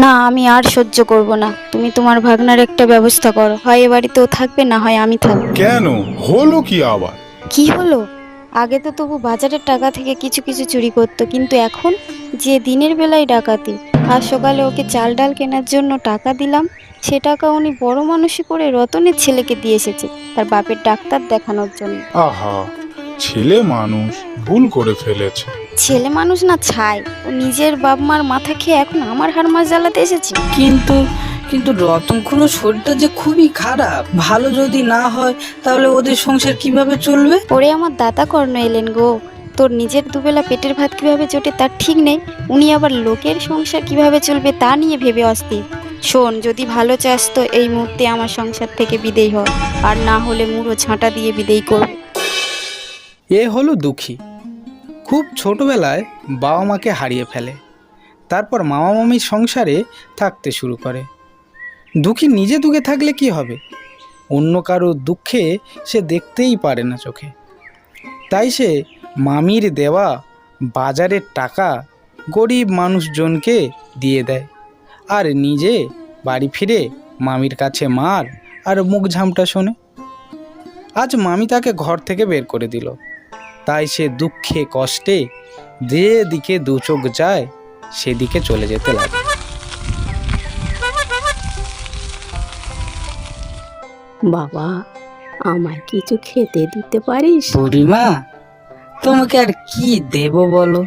না আমি আর সহ্য করব না। তুমি তোমার ভাগনার একটা ব্যবস্থা করো। হয় এ বাড়িতেও থাকবে না হয় আমি থাকব। কেন? হলো কি আবার? কি হলো? আগে তো তবু বাজারের টাকা থেকে কিছু কিছু চুরি করতো কিন্তু এখন যে দিনের বেলায় ডাকাতি আজ সকালে ওকে চাল ডাল কেনার জন্য টাকা দিলাম সে টাকা উনি বড় মানুষই করে রতনের ছেলেকে দিয়ে এসেছে তার বাপের ডাক্তার দেখানোর জন্য। আহা ছেলে মানুষ ভুল করে ফেলেছে। ছেলে মানুষ না ছাই। ও নিজের বাপ মার মাথা খেয়ে এখন আমার হার মাস জ্বালাতে এসেছে। কিন্তু কিন্তু রতনখুড়ো শরীরটা যে খুবই খারাপ। ভালো যদি না হয় তাহলে ওদের সংসার কীভাবে চলবে? ওরে আমার দাতা কর্ণ এলেন গো। তোর নিজের দুবেলা পেটের ভাত কীভাবে জোটে তার ঠিক নেই। উনি আবার লোকের সংসার কীভাবে চলবে তা নিয়ে ভেবে অস্থির। শোন যদি ভালো চাস তো এই মুহূর্তে আমার সংসার থেকে বিদেয় হ। আর না হলে মুড়ো ছাঁটা দিয়ে বিদেয় করবে। এ হলো দুঃখী। খুব ছোটবেলায় বাবা মাকে হারিয়ে ফেলে। তারপর মামা মামির সংসারে থাকতে শুরু করে। দুঃখী নিজে দুঃখে থাকলে কি হবে? অন্য কারও দুঃখে সে দেখতেই পারে না চোখে। তাই সে মামির দেওয়া বাজারের টাকা গরিব মানুষজনকে দিয়ে দেয় আর নিজে বাড়ি ফিরে মামির কাছে মার আর মুখ ঝামটা শোনে। আজ মামি তাকে ঘর থেকে বের করে দিল। তাই সে দুঃখে কষ্টে যেদিকে দু চোখ যায় সেদিকে চলে যেতে লাগে। বাবা আমায় কিছু খেতে দিতে পারিস? বুড়িমা তোমাকে আর কি দেব বলো?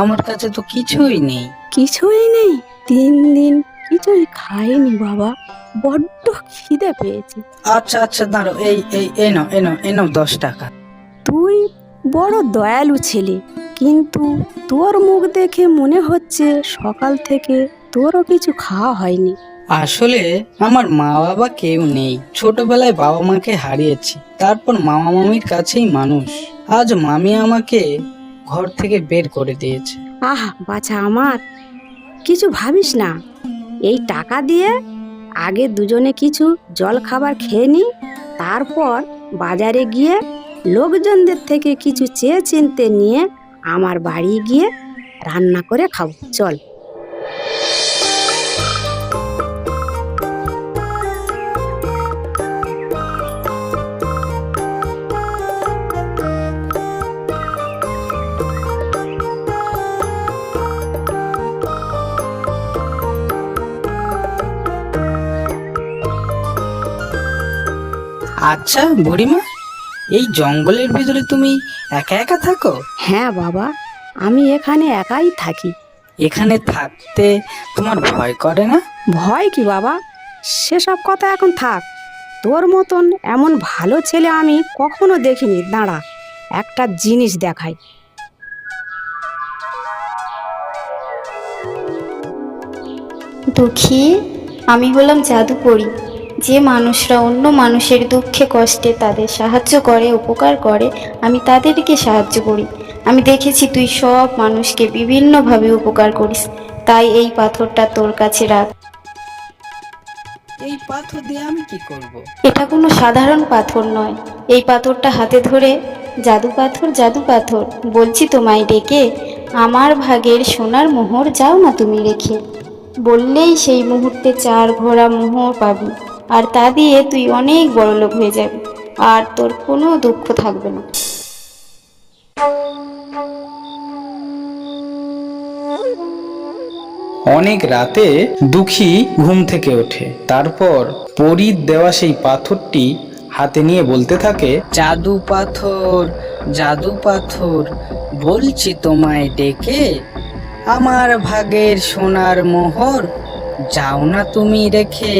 আমার কাছে তো কিছুই নেই। কিছুই নেই? তিন দিন কিছুই খাইনি বাবা। বড্ড খিদে পেয়েছে। আচ্ছা আচ্ছা দাঁড়ো এই এই এনো এই নাও দশ টাকা। তুই বড় দয়ালু ছেলে কিন্তু তোর মুখ দেখে মনে হচ্ছে সকাল থেকে তোরও কিছু খাওয়া হয়নি। আসলে আমার মা বাবা কেউ নেই। ছোটবেলায় বাবা মাকে হারিয়েছি তারপর মামা মামির কাছেই মানুষ। আজ মামি আমাকে ঘর থেকে বের করে দিয়েছে। আহা বাছা আমার কিছু ভাবিস না। এই টাকা দিয়ে আগে দুজনে কিছু জল খাবার খেয়ে নি তারপর বাজারে গিয়ে লোকজনদের থেকে কিছু চেয়ে চিনতে নিয়ে আমার বাড়ি গিয়ে রান্না করে খাব। চল। আচ্ছা বুড়িমা। এই জঙ্গলের ভিতরে তুমি একা একা থাকো? হ্যাঁ বাবা আমি এখানে একাই থাকি। এখানে থাকতে তোমার ভয় করে না? ভয় কি বাবা? সেসব কথা এখন থাক। তোর মতন এমন ভালো ছেলে আমি কখনো দেখিনি। দাঁড়া একটা জিনিস দেখাই। দুঃখী আমি হলাম জাদুকরি। যে মানুষরা অন্য মানুষের দুঃখে কষ্টে তাদের সাহায্য করে উপকার করে আমি তাদেরকে সাহায্য করি। আমি দেখেছি তুই সব মানুষকে বিভিন্নভাবে উপকার করিস। তাই এই পাথরটা তোর কাছে রাখ। এই পাথর দিয়ে আমি কি করব। এটা কোনো সাধারণ পাথর নয়। এই পাথরটা হাতে ধরে জাদু পাথর জাদু পাথর বলছি তোমায় ডেকে আমার ভাগের সোনার মোহর যাও না তুমি রেখে। বললেই সেই মুহূর্তে চার ঘোড়া মোহর পাবি। আর তা দিয়ে তুই অনেক বড় লোক হয়ে যাবি আর তোর কোনো দুঃখ থাকবে না। অনেক রাতে দুঃখী ঘুম থেকে ওঠে। তারপর পরীর দেওয়া সেই পাথরটি হাতে নিয়ে বলতে থাকে জাদু পাথর জাদু পাথর বলছি তোমায় ডেকে আমার ভাগের সোনার মোহর যাও না তুমি রেখে।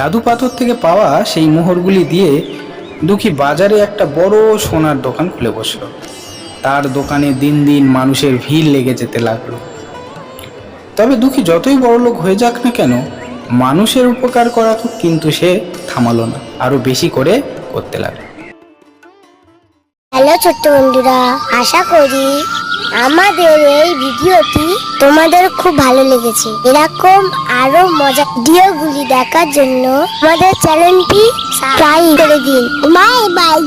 জাদু পাথর থেকে পাওয়া সেই মোহরগুলি দিয়ে দুঃখী বাজারে একটা বড় সোনার দোকান খুলে বসল। তার দোকানে দিন দিন মানুষের ভিড় লেগে যেতে লাগল। তবে দুঃখী যতই বড় লোক হয়ে যাক না কেন, মানুষের উপকার করা কিন্তু সে থামালো না, আরও বেশি করে করতে লাগল। হ্যালো ছোট্ট বন্ধুরা, আশা করি আমাদের এই ভিডিওটি তোমাদের খুব ভালো লেগেছে। এরকম আরও মজা ভিডিওগুলি দেখার জন্য আমাদের চ্যানেলটি সাবস্ক্রাইব করে দিন। Bye bye.